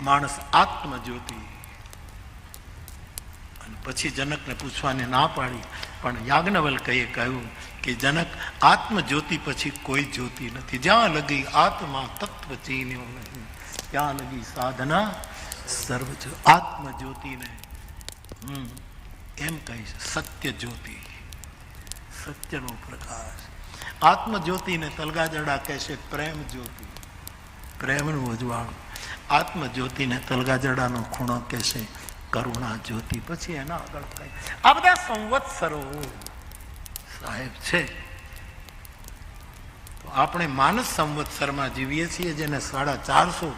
માણસ આત્મજ્યોતિ. અને પછી જનકને પૂછવાની ના પાડી, પણ યાજ્ઞવલ્કએ કહ્યું કે જનક આત્મજ્યોતિ પછી કોઈ જ્યોતિ નથી. જ્યાં લગી આત્મા તત્વ ચીન્યું નહીં, ત્યાં લગી સાધના સર્વ જ્યો- આત્મજ્યોતિને. હમ, એમ કહીશ, સત્ય જ્યોતિ. સત્યનો પ્રકાશ. આત્મજ્યોતિને તલગાજડા કહેશે પ્રેમ જ્યોતિ. પ્રેમનું ઉજવાળું આત્મજ્યોતિને તલગાજડાનો ખૂણો કહેશે કરુણા જ્યોતિ પછી એના આગળ થાય આ બધા સંવત્સરો સાહેબ છે. આપણે માનસ સંવત્સરમાં જીવીએ છીએ જેને સાડા ચારસો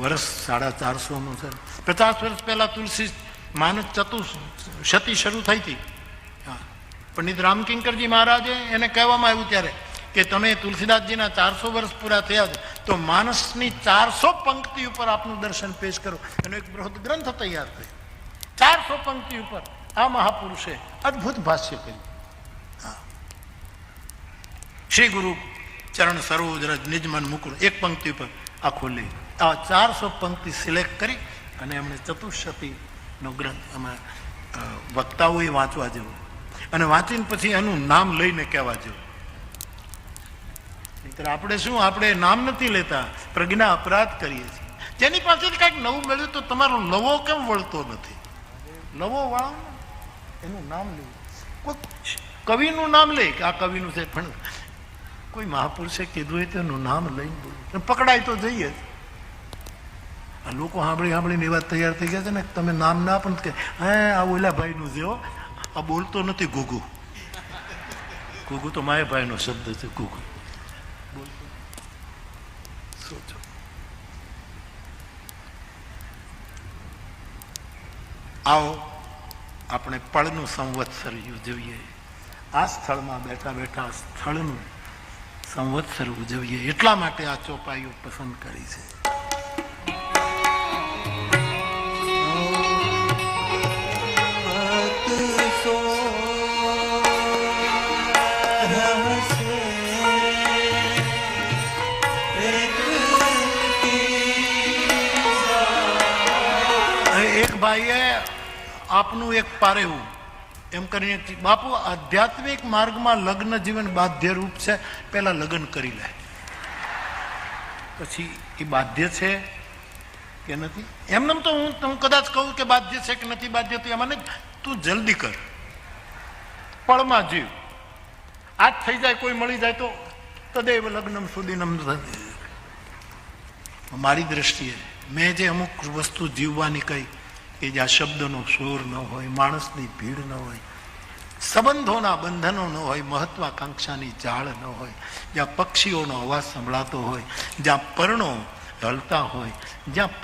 વર્ષ, સાડા ચારસોનું છે. પચાસ વર્ષ પહેલા તુલસી માનસ ચતુ શરૂ થઈ હતી. હા. પંડિત રામકિંકરજી મહારાજે એને કહેવામાં આવ્યું ત્યારે કે તમે તુલસીદાસજીના ચારસો વર્ષ પૂરા થયા છે, તો માનસની ચારસો પંક્તિ ઉપર આપનું દર્શન પેશ કરો. એનો એક બૃહદ ગ્રંથ તૈયાર થયો ચારસો પંક્તિ ઉપર આ મહાપુરુષે અદ્ભુત ભાષ્ય કર્યું. શ્રી ગુરુ ચરણ સરોજ રજ નિજમન મુકુર એક પંક્તિ ઉપર આખો લઈ. આ ચારસો પંક્તિ સિલેક્ટ કરી અને એમણે ચતુર્શતીનો ગ્રંથ અમારા વક્તાઓએ વાંચવા જેવો. અને વાંચીને પછી એનું નામ લઈને કહેવા જેવું. નહીંતર આપણે શું, આપણે નામ નથી લેતા, પ્રજ્ઞા અપરાધ કરીએ છીએ. જેની પાસેથી કાંઈક નવું મળ્યું તો તમારો નવો કેમ વળતો નથી? નવો વાળો? એનું નામ લેવું કોઈ કવિનું નામ લે, કે આ કવિનું છે, પણ કોઈ મહાપુરુષે કીધું હોય તો એનું નામ લઈને બોલું. પકડાય તો જઈએ. આ લોકો સાંભળી સાંભળીને એવા તૈયાર થઈ ગયા છે ને તમે નામ ના પણ કે, હે, આ ઓલા ભાઈનું જેવો આ બોલતો નથી ગુગુ. ગુગુ તો માયા ભાઈનો શબ્દ છે, ગુગુ. બોલતો. સોચો આવો, આપણે પળનું સંવત્સર ઉજવીએ. આ સ્થળમાં બેઠા બેઠા સ્થળનું સંવત્સર ઉજવીએ. એટલા માટે આ ચોપાઈઓ પસંદ કરી છે. ભાઈએ આપનું એક પારેવું એમ કરીને બાપુ, આધ્યાત્મિક માર્ગમાં લગ્ન જીવન બાધ્ય રૂપ છે, પહેલાં લગ્ન કરી લે. પછી એ બાધ્ય છે કે નથી? એમનેમ તો હું હું કદાચ કહું કે બાધ્ય છે કે નથી બાધ્ય તો એમાં તું જલ્દી કર. પળમાં જીવ. આજ થઈ જાય, કોઈ મળી જાય તો તદેવ લગ્નમ સુધીનમ મારી દ્રષ્ટિએ મેં જે અમુક વસ્તુ જીવવાની કહી કે જ્યાં શબ્દનો શોર ન હોય, માણસની ભીડ ન હોય, સંબંધોના બંધનો ન હોય, મહત્વાકાંક્ષાની જાળ ન હોય, જ્યાં પક્ષીઓનો અવાજ સંભળાતો હોય, જ્યાં પર્ણો હલતા હોય, જ્યાં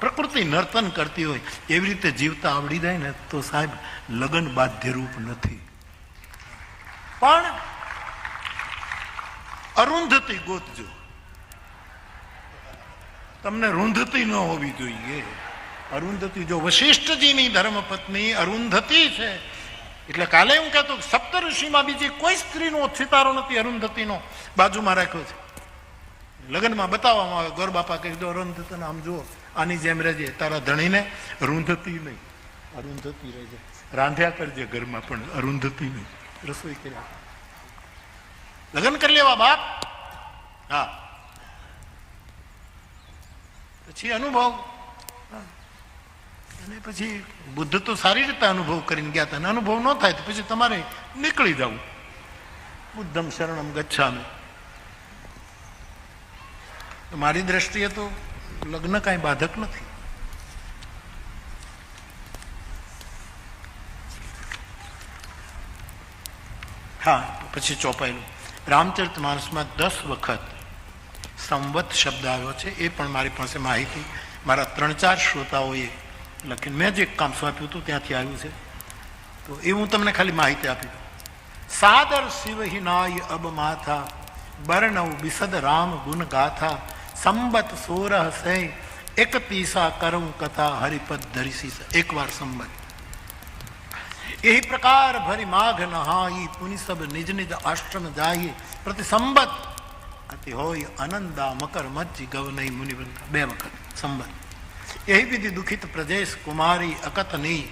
પ્રકૃતિ નર્તન કરતી હોય, એવી રીતે જીવતા આવડી જાય ને, તો સાહેબ, લગ્ન બાધ્યરૂપ નથી. પણ અરુંધતી ગોતજો. તમને રૂંધતી ન હોવી જોઈએ. અરુંધતી જો વશિષ્ઠજીની ધર્મપત્ની અરુંધતી છે, એટલે કાલે હું કહેતો સપ્ત ઋષિમાં બીજી કોઈ સ્ત્રીનો સિતારો નથી અરુંધતીનો. બાજુમાં રાખ્યો છે. લગ્નમાં બતાવવામાં આવે, ગોર બાપા કહી દો અરુંધતીને આમ જુઓ, આની જેમ રહેજે, તારા ધણીને રૂંધતી નહીં. અરુંધતી રહેજે. રાંધ્યા કરજે ઘરમાં, પણ અરુંધતી નહીં. રસોઈ કર્યા લગ્ન કરી લેવા, બાપ? હા. પછી અનુભવ. અને પછી બુદ્ધ તો સારી રીતે અનુભવ કરીને ગયા હતા અને અનુભવ ન થાય તો પછી તમારે નીકળી જવું. બુદ્ધમ શરણમ ગચ્છામે. મારી દ્રષ્ટિએ તો લગ્ન કાંઈ બાધક નથી. હા, પછી ચોપાયેલું. રામચરિત માનસમાં દસ વખત સંવત શબ્દ આવ્યો છે, એ પણ મારી પાસે માહિતી. મારા ત્રણ ચાર શ્રોતાઓએ લખીને મેં જે કામ સોંપ્યું હતું ત્યાંથી આવ્યું છે તો એ હું તમને ખાલી માહિતી આપી દઉં સાદર શિવહિનાય અબ માથા બર્ણવ બિસદ રામ ગુણ ગાથા સંબત સોરહ સૈ એક તીસા કરઉં કથા હરિપદ ધરિસી એક વાર સંબત यही प्रकार भरी माघ नहाई पुनि सब निज निज आश्रम जाई प्रति संबत अति होय आनंदा मकर मज्जी गव नहीं मुनिवंत બે વખત સંબત એહી વિધિ दुखित પ્રદેશ કુમારી અકતની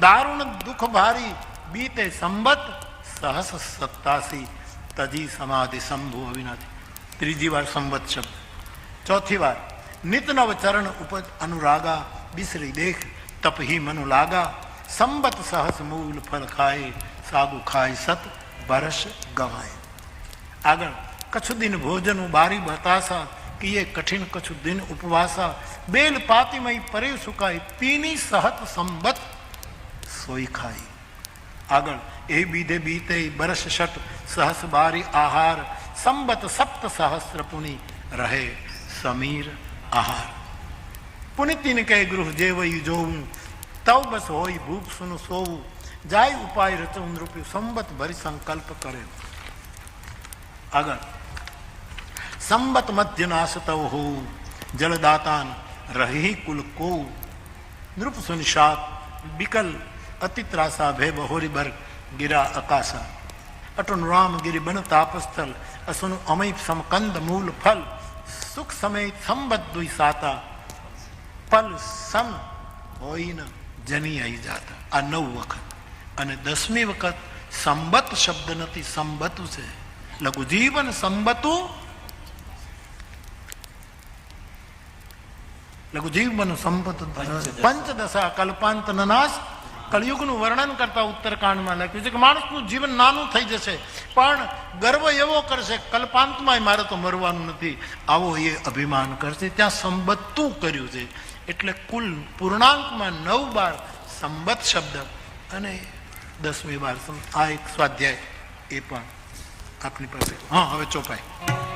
દારૂણ દુઃખ ભારી બીતે સંબત સહસ સત્તાસી તજી સમાધિ શંભુ અવિનાથી ત્રીજી વાર સંબત શબ્દ ચોથી વાર નિત નવ ચરણ ઉપજ અનુરાગા બિસરી દેખ તપહી મનુ લાગા સંબત સહસ મૂલ ફળ ખાય સાગુ ખાય સત બરસ ગવાય આગળ કછુ દિન ભોજન બારી બતાસા કિયે કઠિન કछु દિન ઉપવાસા બેલ પાતિમય પરે સુકાય પીની સહત સંબત સોઈ ખાઈ આગળ એ બીધે બીતે બરસ શટ સહસ બારી આહાર સંબત સપ્ત સહસ્ર પુની રહે સમીર આહાર પુનિતિન કહે ગૃહ જેવયું જોવું તવ બસ હોય ભૂખ સુનું સોવું જાય ઉપાય રચવું નૃપ્યું સંબત ભરી સંકલ્પ કરે આગળ સંબત મધ્ય નાસતવ હોવું જલદાતાન રહી કુલ કો નૃપ સુનિષાત બિકલ અતિત્રાસા ભે બહોરી બર ગિરા અકાશા અટુન રામ ગિરી બન તાપસ્થલ અસુન અમય સમકંદ મૂલ ફલ. સુખ સમય સંબત દુઈ સાતા. પલ સમ હોઈને જની આવી જાતા. આ નવ વખત. અને દસમી વખત સંબત શબ્દ નથી, સંબતુ છે. લઘુ જીવન સંબતુ લઘુ જીવન સંબત પંચદશા કલ્પાંત નાશ કળિયુગનું વર્ણન કરતા ઉત્તરકાંડમાં લખ્યું છે કે માણસનું જીવન નાનું થઈ જશે પણ ગર્વ એવો કરશે કલ્પાંતમાં મારે તો મરવાનું નથી આવો એ અભિમાન કરશે ત્યાં સંબત્તું કર્યું છે એટલે કુલ પૂર્ણાંકમાં નવ બાર સંબત શબ્દ અને દસમી બાર આ એક સ્વાધ્યાય એ પણ આપની પાસે હા હવે ચોપાઈ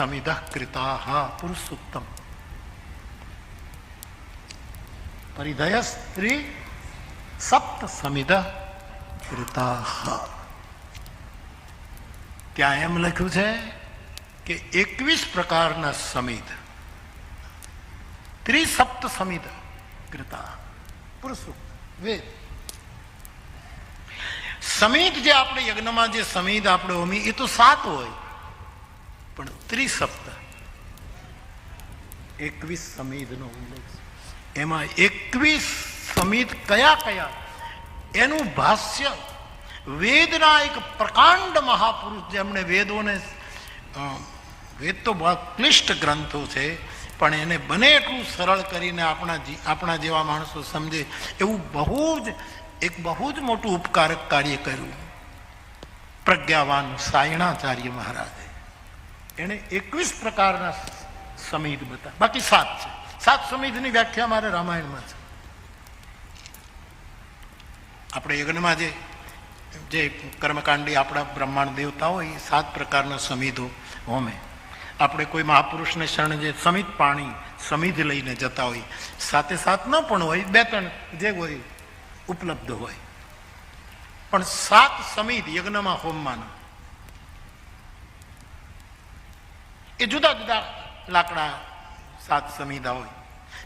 સપ્ત સમિધ કૃતા પુરુષોત્તમ પરિધય સ્ત્રી સપ્ત સમિધ કૃતા ત્યાં એમ લખ્યું છે કે એકવીસ પ્રકારના સમિધ ત્રિસપ્ત સમિધ કૃતા પુરુષો વેદ સમિત જે આપણે યજ્ઞમાં જે સમિત આપણે હોમી એ તો સાત હોય પણ ત્રિસપ્તાહ એકવીસ સમિધનો ઉલ્લેખ એમાં એકવીસ સમિત કયા કયા? એનું ભાષ્ય વેદના એક પ્રકાંડ મહાપુરુષ જેમણે વેદોને વેદ તો બહુ ક્લિષ્ટ ગ્રંથો છે, પણ એને બને એટલું સરળ કરીને આપણા આપણા જેવા માણસો સમજે એવું બહુ જ, એક બહુ જ મોટું ઉપકારક કાર્ય કર્યું. પ્રજ્ઞાવાન સાયણાચાર્ય મહારાજે. એણે એકવીસ પ્રકારના સમિધ બતા બાકી સાત છે. સાત સમિધની વ્યાખ્યા મારે રામાયણમાં છે. આપણે યજ્ઞમાં જે જે કર્મકાંડી આપણા બ્રહ્માંડ દેવતા હોય, એ સાત પ્રકારના સમિધો હોમે. આપણે કોઈ મહાપુરુષને શરણ જે સમિત પાણી, સમિધ લઈને જતા હોય સાથે સાત ન પણ હોય, બે ત્રણ જે હોય, ઉપલબ્ધ હોય. પણ સાત સમિધ યજ્ઞમાં હોમવાના એ જુદા જુદા લાકડા સાત સમિધા હોય.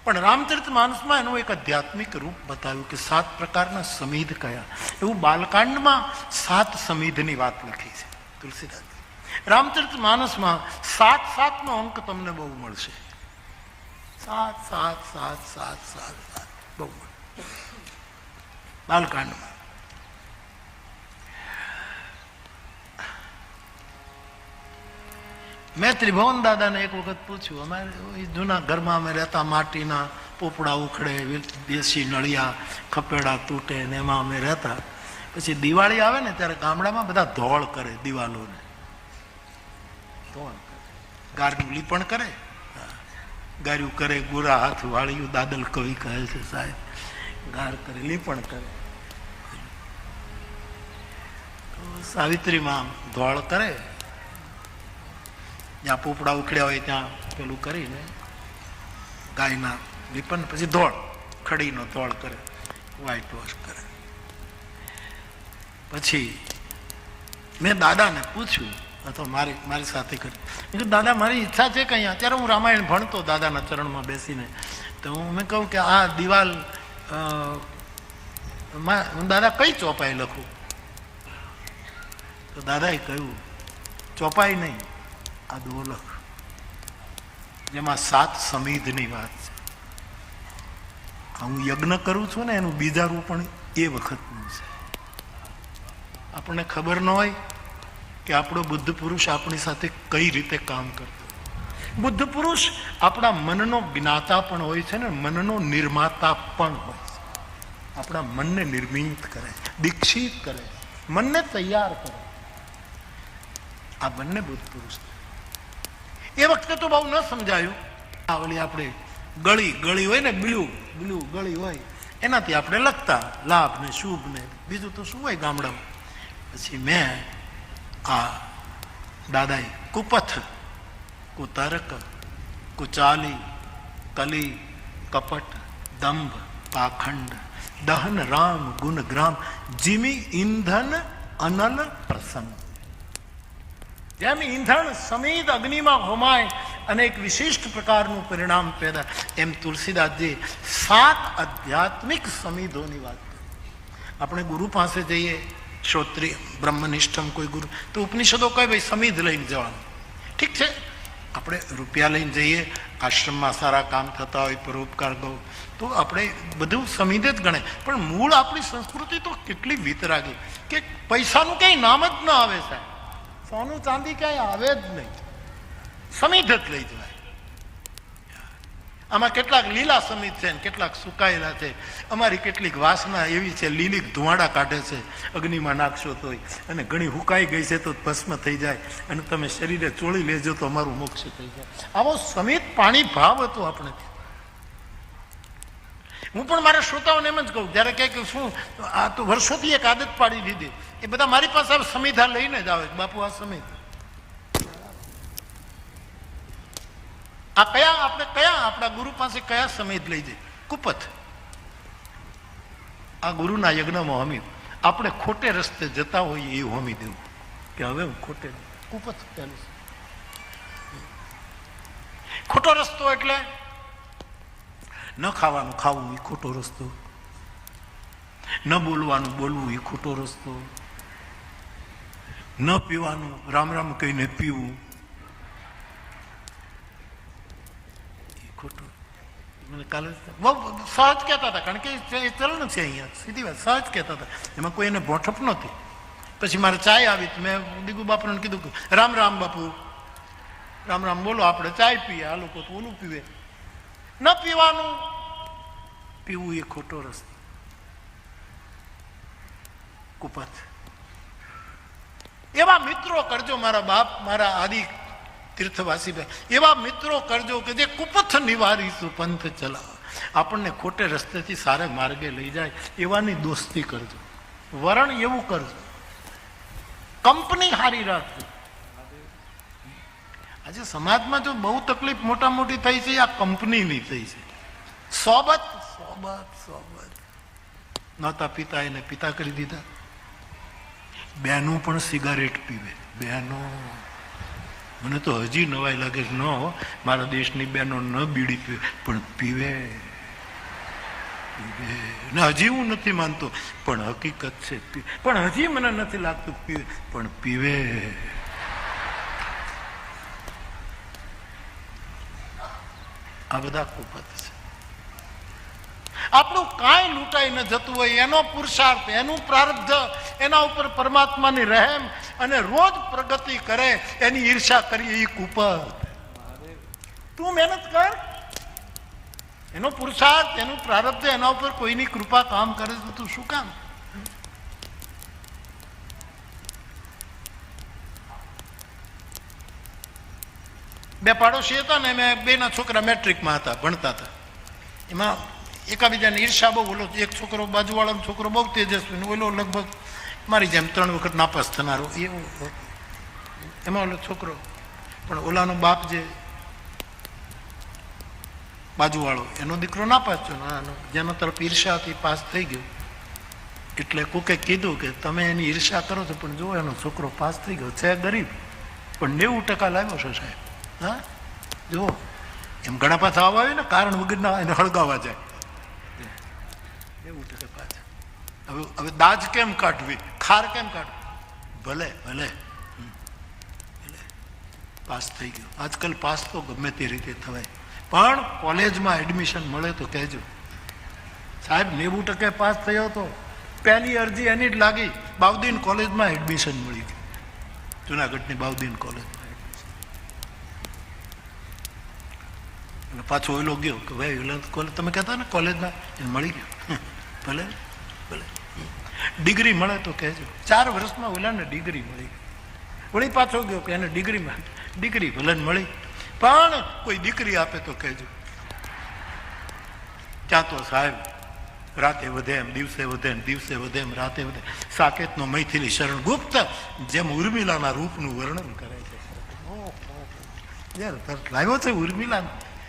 પણ રામચરિત માનસમાં એનું એક આધ્યાત્મિક રૂપ બતાવ્યું કે સાત પ્રકારના સમિધ કયા? એવું બાલકાંડમાં સાત સમિધની વાત લખી છે તુલસીદાસ રામચરિત માનસમાં સાત સાતનો અંક તમને બહુ મળશે. સાત સાત સાત સાત સાત સાત, બહુ બાલકાંડમાં. મેં ત્રિભુવન દાદાને એક વખત પૂછ્યું અમારે જૂના ઘરમાં અમે રહેતા માટીના પોપડા ઉખડે દેશી નળિયા ખપેડા તૂટે ને એમાં અમે રહેતા. પછી દિવાળી આવે ને ત્યારે ગામડામાં બધા ધોળ કરે દિવાલોને. ધોળ ગારનું લીપણ કરે. ગાર્યું કરે, ગોરા હાથ વાળ્યું, દાદલ કવિ કહે છે સાહેબ. ગાર કરે, લીપણ કરે. સાવિત્રીમાં ધોળ કરે. જ્યાં પોપડા ઉખડ્યા હોય ત્યાં પેલું કરીને ગાયના લીપન પછી ધોળ, ખડીનો ધોળ કરે વ્હાઈટ વોશ કરે. પછી મેં દાદાને પૂછ્યું, અથવા મારી મારી સાથે કરી. દાદા, મારી ઈચ્છા છે કે અહીંયા? અત્યારે હું રામાયણ ભણતો દાદાના ચરણમાં બેસીને. તો હું, મેં કહું કે આ દિવાલ હું દાદા કઈ ચોપાઈ લખું? તો દાદાએ કહ્યું, ચોપાઈ નહીં. આ દોલખ જેમાં સાત સમિધની વાત છે. હું યજ્ઞ કરું છું ને, એનું બીજારું પણ એ વખતનું છે. આપણને ખબર ન હોય કે આપણો બુદ્ધ પુરુષ આપણી સાથે કઈ રીતે કામ કરતો. બુદ્ધ પુરુષ આપણા મનનો જ્ઞાતા પણ હોય છે ને, મનનો નિર્માતા પણ હોય છે. આપણા મનને નિર્મિત કરે, દીક્ષિત કરે, મનને તૈયાર કરે. આ બંને બુદ્ધ પુરુષ એ વખતે તો બહુ ન સમજાયું. આ ઓલી આપણે ગળી ગળી હોય ને, બ્લુ બ્લ્યુ ગળી હોય, એનાથી આપણે લખતા, લાભ ને શુભ ને. બીજું તો શું હોય ગામડામાં? પછી મેં આ દાદાએ કુપથ, કુતર્ક, કુચાલી, કલી, કપટ, દંભ, પાખંડ, દહન, રામ, ગુણ, ગ્રામ, જીમી ઇંધન અનલ પ્રસન્ન. જેમ ઈંધણ સમિત અગ્નિમાં હોમાય અને એક વિશિષ્ટ પ્રકારનું પરિણામ પેદા. એમ તુલસીદાસજી સાત આધ્યાત્મિક સમિધોની વાત આપણે ગુરુ પાસે જઈએ શ્રોત્રી બ્રહ્મનિષ્ઠમ કોઈ ગુરુ, તો ઉપનિષદો કહે ભાઈ સમિધ લઈને જવાનું. ઠીક છે? આપણે રૂપિયા લઈને જઈએ, આશ્રમમાં સારા કામ થતા હોય, પરોપકાર કહો તો આપણે બધું સમિધ જ ગણે પણ મૂળ આપણી સંસ્કૃતિ તો કેટલી વિતરાગી કે પૈસાનું કંઈ નામ જ ન આવે સાહેબ. સોનું ચાંદી ક્યાંય આવે જ નહીં. સમિધ જ લઈ જવાય. આમાં કેટલાક લીલા સમિત છે કેટલાક સુકાયેલા છે. અમારી કેટલીક વાસના એવી છે લીલી ધુવાડા કાઢે છે. અગ્નિમાં નાખશો તોય. અને ઘણી હુકાઈ ગઈ છે તો ભસ્મ થઈ જાય. અને તમે શરીરે ચોળી લેજો તો અમારું મોક્ષ થઈ જાય. આવો સમિત પાણી ભાવ હતો આપણે. હું પણ મારા શ્રોતાઓને એમ જ કહું, જ્યારે કહે કે શું, આ તો વર્ષોથી એક આદત પાડી દીધી. એ બધા મારી પાસે સમિધા લઈને જ આવે બાપુ, આ સમિત આ કયા, આપણે કયા, આપણા ગુરુ પાસે કયા સમિધ લઈ જઈએ? કુપથ આ ગુરુના યજ્ઞમાં હમી. આપણે ખોટે રસ્તે જતા હોઈએ એ હોમી દેવું. કે હવે હું ખોટે કુપથ ચાલુ ખોટો રસ્તો એટલે ન ખાવાનું ખાવું એ ખોટો રસ્તો. ન બોલવાનું બોલવું એ ખોટો રસ્તો. ન પીવાનું રામ રામ કહીને પીવું ખોટું. મને કાલે બહુ સહજ કહેતા હતા, કારણ કે એ ચલણ છે અહીંયા, સીધી વાત, સહજ કહેતા હતા. એમાં કોઈ એને ભોઠપ નહોતી. પછી મારે ચાય આવી મેં દીગુ બાપુને કીધું કે રામ રામ બાપુ, રામ રામ બોલો, આપણે ચાય પીએ, આ લોકો તો ઓલું પીવે. ન પીવાનું. પીવું એ ખોટો રસ્તો. કુપથ. એવા મિત્રો કરજો મારા બાપ, મારા આદિ તીર્થવાસી ભાઈ. એવા મિત્રો કરજો કે જે કુપથ નિવારી પંથ ચલાવે. આપણને ખોટે રસ્તેથી સારે માર્ગે લઈ જાય, એવાની દોસ્તી કરજો. વરણ એવું કરજો. કંપની હારી રાખજો. આજે સમાજમાં જો બહુ તકલીફ મોટા મોટી થઈ છે આ કંપનીની થઈ છે. સોબત? સોબત સોબત. નહોતા પિતા એને પિતા કરી દીધા. બહેનો પણ સિગારેટ પીવે. બહેનો. મને તો હજી નવાઈ લાગે છે. ન હો મારા દેશની બહેનો ન બીડી પીવે. પણ પીવે. પીવે. ને હજી હું નથી માનતો. પણ હકીકત છે. પણ હજી મને નથી લાગતું પીવે. પણ પીવે. આ બધા કુપત છે. આપણું કાંઈ લૂંટાઈ ન જતું હોય, એનો પુરુષાર્થ, એનું પ્રારબ્ધ, એના ઉપર પરમાત્માની રહેમ અને રોજ પ્રગતિ કરે, એની ઈર્ષા કરીએ એ કુપત તું મહેનત કર. એનો પુરુષાર્થ, એનું પ્રારબ્ધ, એના ઉપર કોઈની કૃપા કામ કરે તો તું શું કામ? બે પાડોશી હતા ને મેં બેના છોકરા મેટ્રિકમાં હતા, ભણતા હતા. એમાં એકાબીજાને ઈર્ષા બહુ, ઓલો એક છોકરો બાજુવાળાનો છોકરો બહુ તેજસ્વી ઓલો લગભગ મારી જેમ ત્રણ વખત નાપાસ થનારો એવું એમાં ઓલો છોકરો, પણ ઓલાનો બાપ જે બાજુવાળો, એનો દીકરો નાપાસ થયો જેનો તરફ ઈર્ષાથી પાસ થઈ ગયો. એટલે કોકે કીધું કે તમે એની ઈર્ષા કરો છો, પણ જો એનો છોકરો પાસ થઈ ગયો, છે ગરીબ, પણ નેવું ટકા લાવ્યો છે સાહેબ. હા? જુઓ, એમ ઘણા પાછા આવા આવે ને, કારણ વગરના એને હળગાવા જાય. એવું ટકા પાછા. હવે હવે દાજ કેમ કાઢવી? ખાર કેમ કાઢવી? ભલે ભલે. પાસ થઈ ગયો. આજકાલ પાસ તો ગમે તે રીતે થવાય. પણ કોલેજમાં એડમિશન મળે તો કહેજો. સાહેબ, નેવું ટકે પાસ થયો તો પહેલી અરજી એની જ લાગી. બાઉદીન કોલેજમાં એડમિશન મળી ગયું જુનાગઢની બાઉદીન કોલેજમાં અને પાછો ઓલો ગયો કે ભાઈ કોલેજ તમે કહેતા ને કોલેજમાં એને મળી ગયો. ભલે ભલે. ડિગ્રી મળે તો કહેજો. ચાર વર્ષમાં ઓલાને ડિગ્રી મળી. વળી પાછો ગયો કે એને ડિગ્રીમાં, ડિગ્રી ભલે મળી. પણ કોઈ દીકરી આપે તો કહેજો. ત્યાં તો સાહેબ, રાતે વધે એમ, દિવસે વધે એમ, દિવસે વધે એમ, રાતે વધે સાકેતનો મૈથિલી શરણ ગુપ્ત જેમ ઉર્મિલાના રૂપનું વર્ણન કરે છે. લાવ્યો છે ઉર્મિલા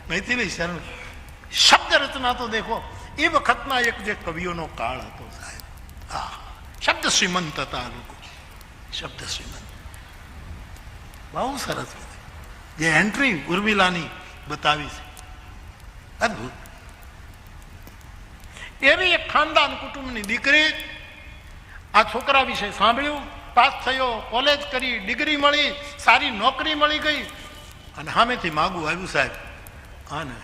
મૈથિલી શરણ શબ્દ રચના તો દેખો એ વખતના એક જે કવિઓનો કાળ હતો સાહેબ હા શબ્દ શ્રીમંત હતા લોકો શબ્દ શ્રીમંત બહુ સરસ જે એન્ટ્રી ઉર્મિલાની બતાવી છે અદભુત એવી એક ખાનદાન કુટુંબની દીકરી આ છોકરા વિશે સાંભળ્યું પાસ થયો કોલેજ કરી ડિગ્રી મળી સારી નોકરી મળી ગઈ અને સામેથી માગું આવ્યું સાહેબ આને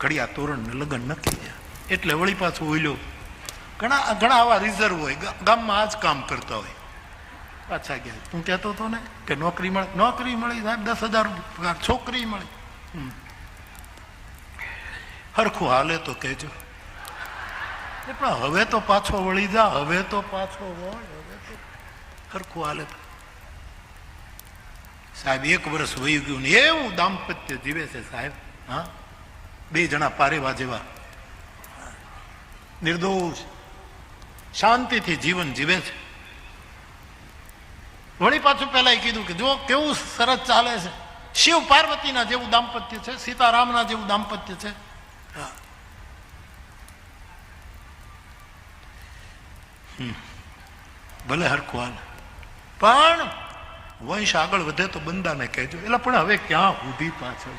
ઘડિયા તોરણ ને લગ્ન નક્કી છે. એટલે વળી પાછું ઓઈલો ઘણા ઘણા આવા રિઝર્વ હોય. ગામમાં આ જ કામ કરતા હોય. પાછા ગયા. હું કહેતો હતો ને કે નોકરી મળે નોકરી મળી સાહેબ, દસ હજાર પગાર છોકરી મળી. હરખું હાલે તો કહેજો. પણ હવે તો પાછો વળી જા. હવે તો પાછો વળ હવે તો હરખું હાલે તો સાહેબ, એક વર્ષ વહી ગયું ને એવું દાંપત્ય જીવે છે સાહેબ, હા? બે જણા પારેવા જેવા. નિર્દોષ. શાંતિથી જીવન જીવે છે. વળી પાછું પહેલા કીધું કે જો કેવું સરસ ચાલે છે. શિવ પાર્વતીના જેવું દાંપત્ય છે, સીતારામના જેવું દાંપત્ય છે. ભલે હરખું હાલ. પણ વંશ આગળ વધે તો બંદાને કહેજો. એટલે પણ હવે ક્યાં સુધી પાછળ?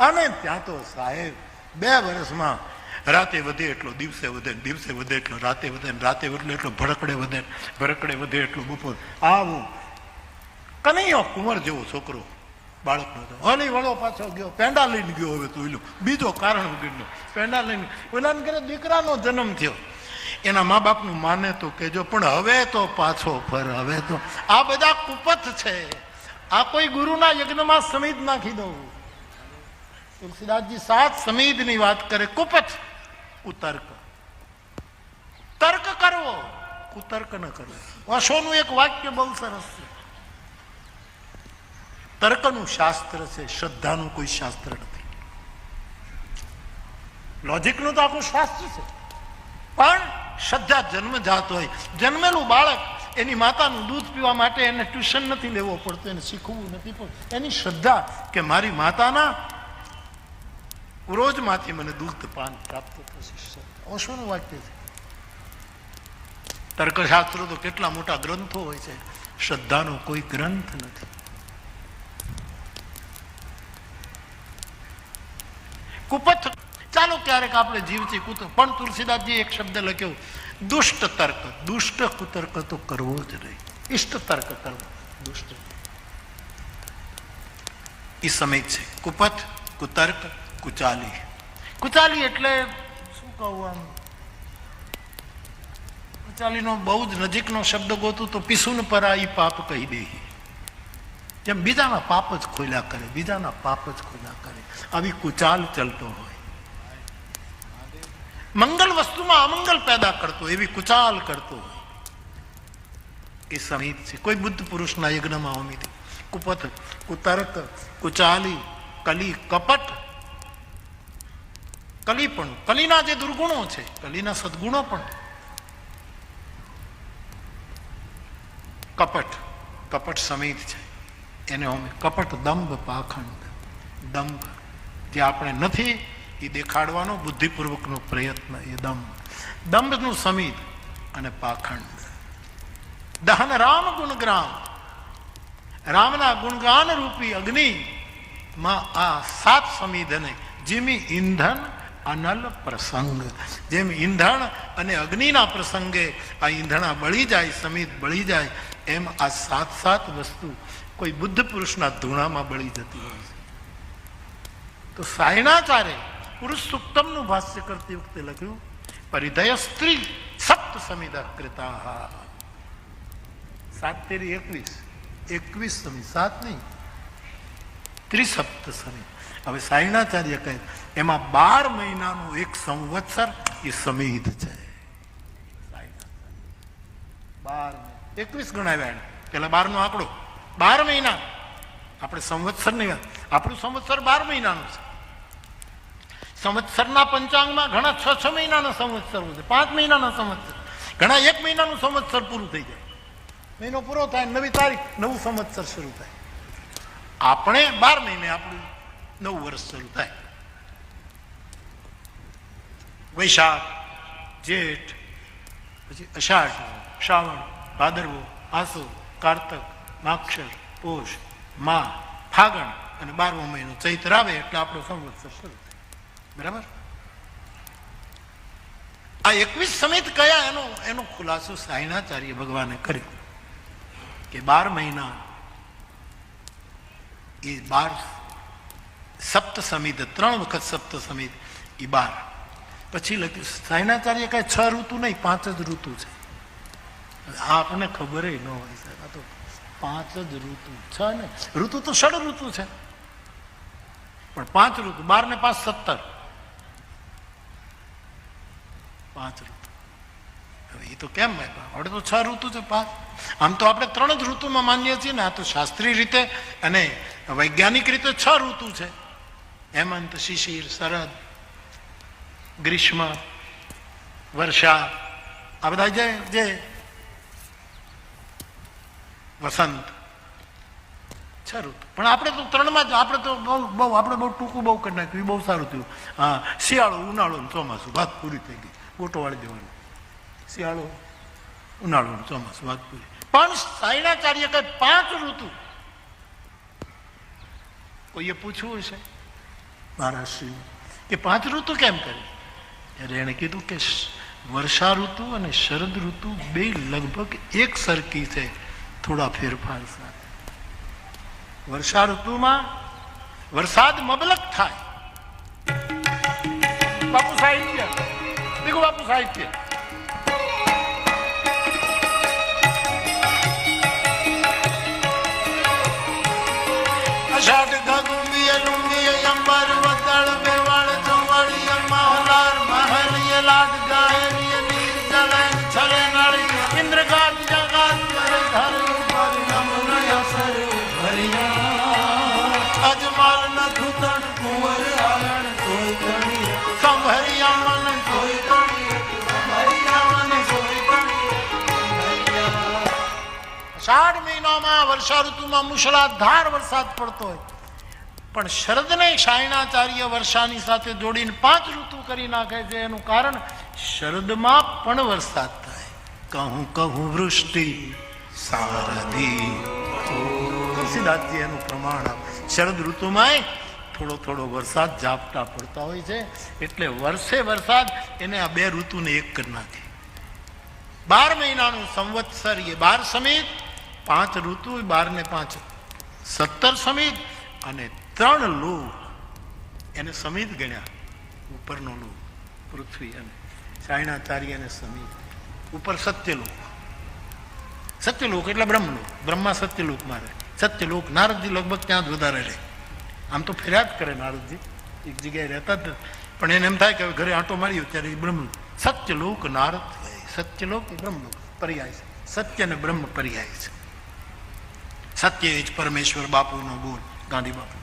અને ત્યાં તો સાહેબ, બે વર્ષમાં રાતે વધે એટલો, દિવસે વધે દિવસે વધે એટલો, રાતે વધે રાતે વધે એટલો, ભડકડે વધે ભડકડે વધે એટલો બપોર. આવું કનૈયો કુંવર જેવો છોકરો બાળકનો હતો. હલી વળો પાછો ગયો પેંડા લઈને ગયો હવે તો બીજો કારણ વગરનો પેંડા લઈને ઓલાને ઘરે દીકરાનો જન્મ થયો. એના મા બાપનું માને તો કેજો પણ હવે તો પાછો ફર, હવે તો. આ બધા કુપથ છે. આ કોઈ ગુરુના યજ્ઞમાં સમિત નાખી દઉં. તુલસીદાસજી સાત સમિતની વાત કરે, કુપથ કુતર્ક તર્ક કરવો કુતર્ક ન કરવો. અશોનું એક વાક્ય બહુ સરસ છે. તર્કનું શાસ્ત્ર છે, શ્રદ્ધાનું કોઈ શાસ્ત્ર નથી. લોજિકનું તો આખું શાસ્ત્ર છે. પણ શ્રદ્ધા જન્મજાત હોય. જન્મેલું બાળક એની માતાનું દૂધ પીવા માટે એને ટ્યુશન નથી લેવો પડતો, એને શીખવું નથી પડતું. એની શ્રદ્ધા કે મારી માતાના રોજમાંથી મને દૂધ, પાન પ્રાપ્ત થશે. ઓશોનું વાક્ય છે? તર્કશાસ્ત્રો તો કેટલા મોટા ગ્રંથો હોય છે. શ્રદ્ધાનો કોઈ ગ્રંથ નથી. કુપથ ચાલો ક્યારેક આપણે જીવથી કુત પણ તુલસીદાસજી એક શબ્દ લખ્યો. દુષ્ટ તર્ક. દુષ્ટ કુતર્ક તો કરવો જ નહીં. ઇષ્ટ તર્ક કરવો. દુષ્ટ. એ સમય છે. કુપથ, કુતર્ક, કુચાલી. કુચાલી એટલે શું કહું આમ? કુચાલીનો બહુ જ નજીકનો શબ્દ ગોતું તો પીસુન પરાઈ પાપ કહી દે. જેમ બીજાના પાપ જ ખોલ્યા કરે, બીજાના પાપ જ ખોલ્યા કરે. આવી કુચાલ ચાલતો હોય. મંગલ વસ્તુમાં અમંગલ પેદા કરતો, એવી કુચાલ કરતો એ સમિત છે. કોઈ બુદ્ધ પુરુષના યજ્ઞમાં અમિત. કુપત, કુતર્ક, કુચાલી, કલી, કપટ. કલી પણ, કલીના જે દુર્ગુણો છે, કલીના સદગુણો પણ. કપટ કપટ સમિત છે. એને અમે કપટ દંભ પાખંડ. દંભ જે આપણે નથી એ દેખાડવાનો બુદ્ધિપૂર્વકનો પ્રયત્ન, એ દંભ દંભનું સમિત અને પાખંડ. દહન રામ ગુણગ્રામ. રામના ગુણગાન રૂપી અગ્નિ માં આ સાત સમિધને જેમી ઈંધન અનલ પ્રસંગ. જેમ ઈંધણ અને અગ્નિના પ્રસંગે આ ઈંધણા બળી જાય સમિત બળી જાય, એમ આ સાત સાત વસ્તુ કોઈ બુદ્ધ પુરુષના ધૂણામાં બળી જતી હોય તો સાયણાચાર્ય પુરુષ સુક્તમનું ભાષ્ય કરતી વખતે લખ્યું, પરિધય સ્ત્રી સપ્ત સમિદા કૃતા સાત તેરી એકવીસ. એકવીસ સમી સાત નહીં. ત્રિસપ્ત સમી. હવે સાયણાચાર્ય કહે, એમાં બાર મહિનાનું એક સંવત્સર એ સમિત છે. બાર એકવીસ ગણાવ્યા એને. પેલા બાર નો આંકડો. બાર મહિના. આપણે સંવત્સર નહીં આપણું સંવત્સર બાર મહિનાનું છે. સંવત્સરના પંચાંગમાં ઘણા છ છ મહિનાના હોય છે, પાંચ મહિનાના સંવત્સર. ઘણા એક મહિનાનું સંવત્સર પૂરું થઈ જાય. મહિનો પૂરો થાય, નવી તારીખ, નવું સંવત્સર શરૂ થાય. આપણે બાર મહિને આપણું નવું વર્ષ શરૂ થાય. વૈશાખ, જેઠ, પછી અષાઢ, શ્રાવણ, ભાદરવો, આસો, કાર્તક, માક્ષર, પોષ, મા, ફાગણ અને બારમો મહિનો ચૈત્ર આવે એટલે આપણો સંવત્સર શરૂ થાય. બરાબર? આ એકવીસ સમિત કયા? એનો એનો ખુલાસો સાયણાચાર્ય ભગવાને કર્યો કે બાર મહિના એ બાર સપ્ત સમિત, ત્રણ વખત સપ્ત સમિત એ બાર. પછી લખ્યું, સાયણાચાર્ય કઈ છ ઋતુ નહીં, પાંચ જ ઋતુ છે. આ આપણને ખબર ન હોય સાહેબ, આ તો પાંચ જ ઋતુ છ ને, ઋતુ તો ષડ ઋતુ છે. પણ પાંચ ઋતુ, બાર ને પાંચ, સત્તર. પાંચ ઋતુ. એ તો કેમ આપણે તો છ ઋતુ છે, પાંચ. આમ તો આપણે ત્રણ જ ઋતુમાં માનીએ છીએ ને, આ તો શાસ્ત્રીય રીતે અને વૈજ્ઞાનિક રીતે છ ઋતુ છે. હેમંત, શિશિર, શરદ, ગ્રીષ્મ, વર્ષા, આ બધા જે જે વસંત, છ ઋતુ. પણ આપણે તો ત્રણમાં જ, આપણે તો બહુ બહુ, આપણે બહુ ટૂંકું બહુ કરી નાખ્યું બહુ સારું થયું. હા, શિયાળો, ઉનાળો ચોમાસું, વાત પૂરી થઈ ગઈ. ગોટો વાળી દેવાનું. શિયાળો, ઉનાળો ચોમાસું, વાત પૂરી. પણ સાયણાચાર્ય કહે, પાંચ ઋતુ. કોઈએ પૂછવું હશે મહારાષ્ટ્રી કે પાંચ ઋતુ કેમ કરી? ત્યારે એણે કીધું કે વર્ષા ઋતુ અને શરદ ઋતુ બે લગભગ એક સરખી છે. થોડા ફેરફાર સાથે. વર્ષા ઋતુમાં વરસાદ મબલક થાય. બાપુ સાહિત્ય દેખો બાપુ સાહિત્ય વર્ષા ઋતુમાં મુશળાધાર વરસાદ પડતો હોય. પણ શરદને શાયણાચાર્ય વર્ષાની સાથે જોડીને પાંચ ઋતુ કરી નાખે છે. એનું કારણ શરદમાં પણ વરસાદ થાય. કહું કહું વૃષ્ટિ સારદી તુલસીદાસજી એનું પ્રમાણ આપે. શરદ ઋતુમાંય થોડો થોડો વરસાદ ઝાપટા પડતા હોય છે. એટલે વર્ષે વરસાદ એને આ બે ઋતુને એક કરી નાખે. બાર મહિનાનું સંવત્સર એ બાર સમિત પાંચ ઋતુ બાર ને પાંચ. સત્તર સમિત અને ત્રણ લોક એને સમિત ગણ્યા. ઉપરનો લોક પૃથ્વી અને સાયણાચાર્ય સમિત. ઉપર સત્યલોક. સત્યલોક એટલે બ્રહ્મલોક બ્રહ્મા સત્યલોક મારે. સત્યલોક નારદજી લગભગ ત્યાં જ વધારે રહે. આમ તો ફરિયાદ કરે નારદજી. એક જગ્યાએ રહેતા જ પણ એને એમ થાય કે ઘરે આંટો માર્યો ત્યારે એ બ્રહ્મ સત્યલોક નારદ. સત્યલોક એ બ્રહ્મલોક પર્યાય છે. સત્ય અને બ્રહ્મ પર્યાય છે. સત્ય જ પરમેશ્વર બાપુનો બોલ, ગાંધી બાપુ.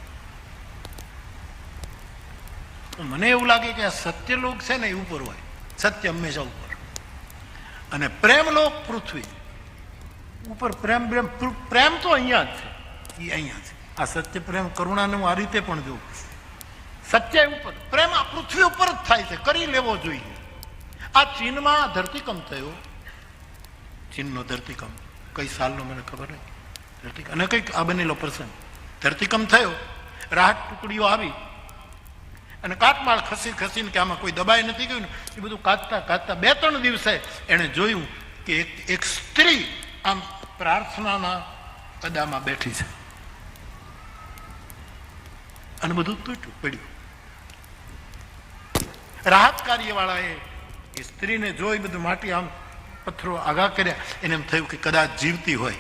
મને એવું લાગે કે આ સત્યલોક છે ને એ ઉપર હોય. સત્ય હંમેશા ઉપર. અને પ્રેમલોક પૃથ્વી. ઉપર પ્રેમ પ્રેમ પ્રેમ તો અહીંયા જ છે. એ અહીંયા છે. આ સત્ય, પ્રેમ, કરુણાને હું આ રીતે પણ જોઉં સત્ય ઉપર, પ્રેમ આ પૃથ્વી ઉપર જ થાય છે. કરી લેવો જોઈએ. આ ચીનમાં ધરતીકંપ થયો. ચીનનો ધરતીકંપ. કઈ સાલનો મને ખબર નથી ધરતીકંપ અને કંઈક આ બનેલો પ્રસંગ. ધરતીકંપ થયો, રાહત ટુકડીઓ આવી. અને કાટમાળ ખસી ખસીને કે આમાં કોઈ દબાઈ નથી ગયું એ બધું કાચતા કાચતા બે ત્રણ દિવસે એણે જોયું કે એક એક સ્ત્રી આમ પ્રાર્થનાના કદામાં બેઠી છે. અને બધું તૂટ્યું, પડ્યું. રાહત કાર્યવાળાએ એ સ્ત્રીને જોઈ બધું માટી આમ પથ્થરો આગા કર્યા. એને એમ થયું કે કદાચ જીવતી હોય.